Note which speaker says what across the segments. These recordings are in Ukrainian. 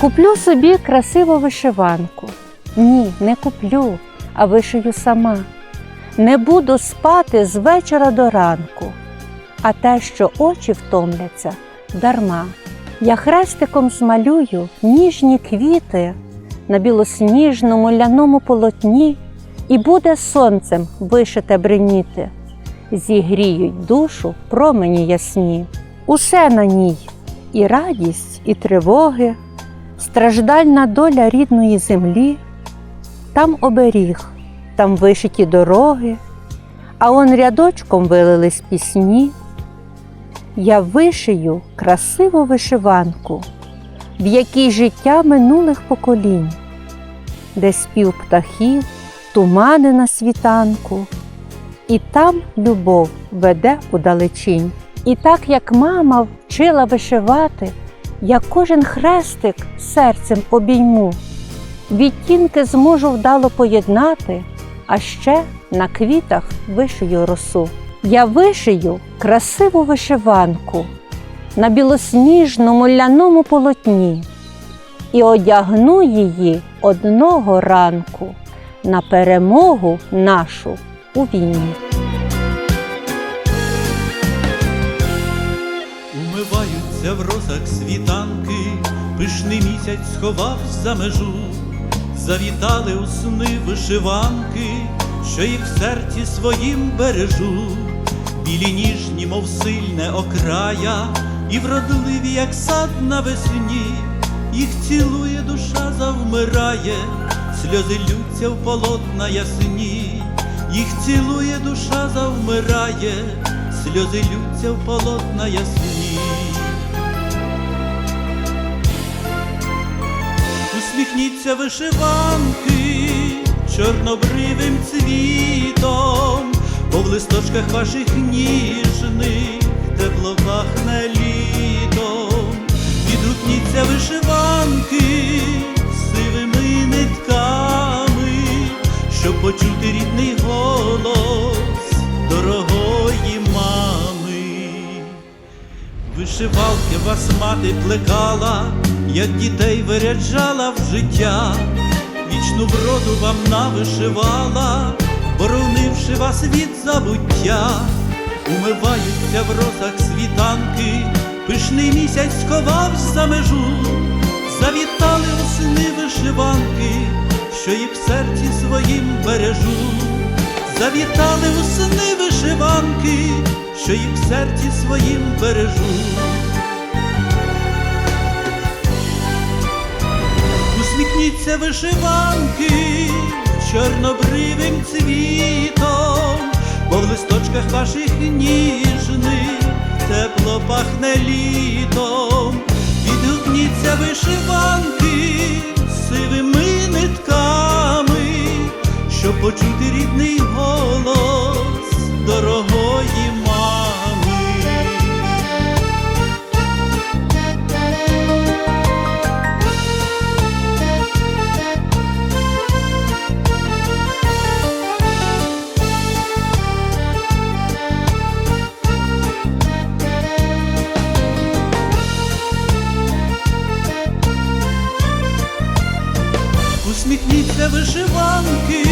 Speaker 1: Куплю собі красиву вишиванку. Ні, не куплю, а вишию сама. Не буду спати з вечора до ранку, а те, що очі втомляться, дарма. Я хрестиком змалюю ніжні квіти на білосніжному ляному полотні, і буде сонцем вишите бриніти, зігріють душу промені ясні. Усе на ній і радість, і тривоги, страждальна доля рідної землі, там оберіг, там вишиті дороги, а он рядочком вилились пісні. Я вишию красиву вишиванку, в якій життя минулих поколінь, де спів птахів, тумани на світанку, і там любов веде удалечінь. І так як мама вчила вишивати, я кожен хрестик серцем обійму, відтінки зможу вдало поєднати, а ще на квітах вишию росу. Я вишию красиву вишиванку на білосніжному ляному полотні і одягну її одного ранку на перемогу нашу у війні.
Speaker 2: В росах світанки, пишний місяць сховав за межу, завітали у сни вишиванки, що їх в серці своїм бережу, білі ніжні, мов сильне окрая, і вродливі, як сад навесні, їх цілує душа, завмирає, сльози лються в полотна ясні, їх цілує душа, завмирає сльози лються в полотна ясні. Усміхніться вишиванки чорнобривим цвітом, бо в листочках ваших ніжних тепло пахне літом. Відгукніться вишиванки сивими нитками, щоб почути Вишивалки вас мати плекала, як дітей виряджала в життя, вічну вроду вам навишивала, боронивши вас від забуття, умиваються в росах світанки, пишний місяць сховався за межу, завітали у сни вишиванки, що їх в серці своїм бережу завітали у сни вишиванки, що їх в серці своїм бережу. Усміхніться вишиванки чорнобривим цвітом, бо в листочках ваших ніжних тепло пахне літом, відгукніться вишиванки щоб почути рідний голос дорогої Усміхніться вишиванки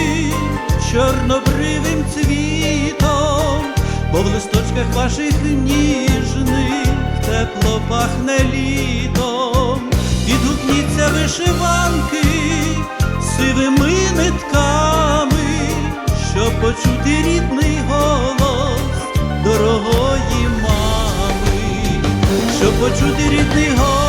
Speaker 2: чорнобривим цвітом, бо в листочках ваших ніжних тепло пахне літом, відгукніться вишиванки сивими нитками, щоб почути рідний голос дорогої мами, щоб почути рідний голос.